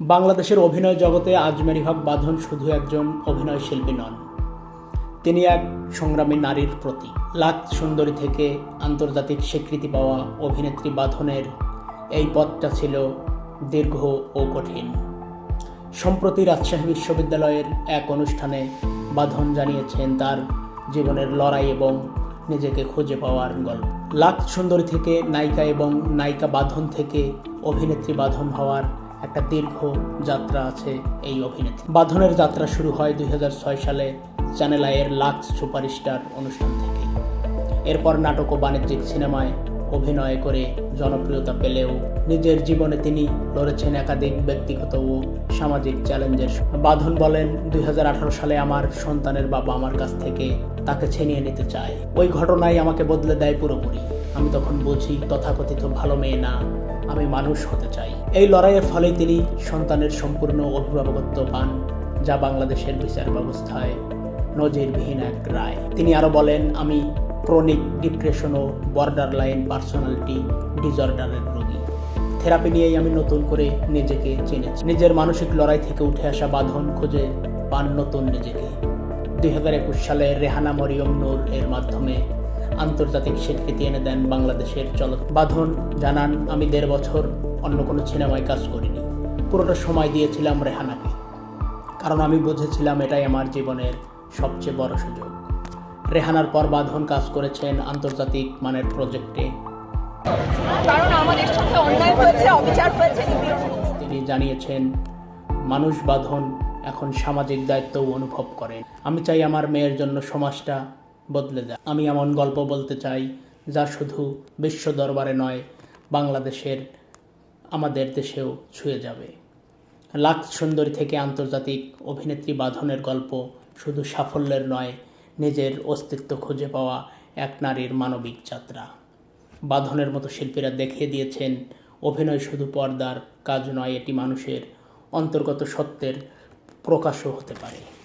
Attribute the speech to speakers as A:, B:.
A: বাংলাদেশের অভিনয় জগতে আজমেরি হক বাঁধন শুধু একজন অভিনয় শিল্পী নন। তিনি এক সংগ্রামী নারীর প্রতি। লাখ সুন্দরী থেকে আন্তর্জাতিক স্বীকৃতি পাওয়া অভিনেত্রী বাঁধনের এই পথটা ছিল দীর্ঘ ও কঠিন। সম্প্রতি রাজশাহী বিশ্ববিদ্যালয়ের এক অনুষ্ঠানে বাঁধন জানিয়েছেন তার জীবনের লড়াই এবং নিজেকে খুঁজে পাওয়ার গল্প। লাখ সুন্দরী থেকে নায়িকা এবং নায়িকা বাঁধন থেকে অভিনেত্রী বাঁধন হওয়ার একটা দীর্ঘ যাত্রা আছে এই অভিনেত্রী। বাঁধনের যাত্রা শুরু হয় দুই হাজার ছয় সালে চ্যানেল আইয়ের লাক্স সুপারস্টার অনুষ্ঠান থেকে এরপর নাটক ও বাণিজ্যিক সিনেমায় অভিনয় করে জনপ্রিয়তা পেলেও নিজের জীবনে তিনি লড়েছেন একাধিক ব্যক্তিগত ও সামাজিক চ্যালেঞ্জের। বাঁধন বলেন, দুই হাজার আঠারো সালে আমার সন্তানের বাবা আমার কাছ থেকে তাকে ছিনিয়ে নিতে চায়। ওই ঘটনাই আমাকে বদলে দেয় পুরোপুরি। আমি তখন বুঝি, তথাকথিত ভালো মেয়ে না, আমি মানুষ হতে চাই। এই লড়াইয়ের ফলে তিনি সন্তানের সম্পূর্ণ অভিভাবকত্ব পান, যা বাংলাদেশের বিচার ব্যবস্থায় নজিরবিহীন এক রায়। তিনি আরও বলেন, আমি ক্রনিক ডিপ্রেশন ও বর্ডার লাইন পার্সোনালিটি ডিজর্ডারের রোগী। থেরাপি নিয়েই আমি নতুন করে নিজেকে চিনেছি। নিজের মানসিক লড়াই থেকে উঠে আসা বাঁধন খুঁজে পান নতুন নিজেকে। দুই হাজার একুশ সালে রেহানা মরিয়ম নূর এর মাধ্যমে আন্তর্জাতিক স্বীকৃতি এনে দেন বাংলাদেশের চলত বাঁধন জানান, আমি দেড় বছর অন্য কোনো সিনেমায় কাজ করিনি। পুরোটা সময় দিয়েছিলাম রেহানাকে। কারণ আমি বুঝেছিলাম এটাই আমার জীবনের সবচেয়ে বড় সুযোগ। রেহানার পর বাঁধন কাজ করেছেন আন্তর্জাতিক মানের প্রজেক্টে
B: কারণ আমাদের সাথে অন্যায় হয়েছে অবিচার হয়েছে
A: তিনি জানিয়েছেন মানুষ বাঁধন এখন সামাজিক দায়িত্বও অনুভব করেন আমি চাই আমার মেয়ের জন্য সমাজটা বদলে যায়। আমি এমন গল্প বলতে চাই যা শুধু বিশ্ব দরবারে নয় বাংলাদেশের আমাদের দেশেও ছুঁয়ে যাবে। লাখ সুন্দরী থেকে আন্তর্জাতিক অভিনেত্রী বাঁধনের গল্প শুধু সাফল্যের নয় নিজের অস্তিত্ব খুঁজে পাওয়া এক নারীর মানবিক যাত্রা। বাঁধনের মতো শিল্পীরা দেখিয়ে দিয়েছেন, অভিনয় শুধু পর্দার কাজ নয়, এটি মানুষের অন্তর্গত সত্যের প্রকাশও হতে পারে।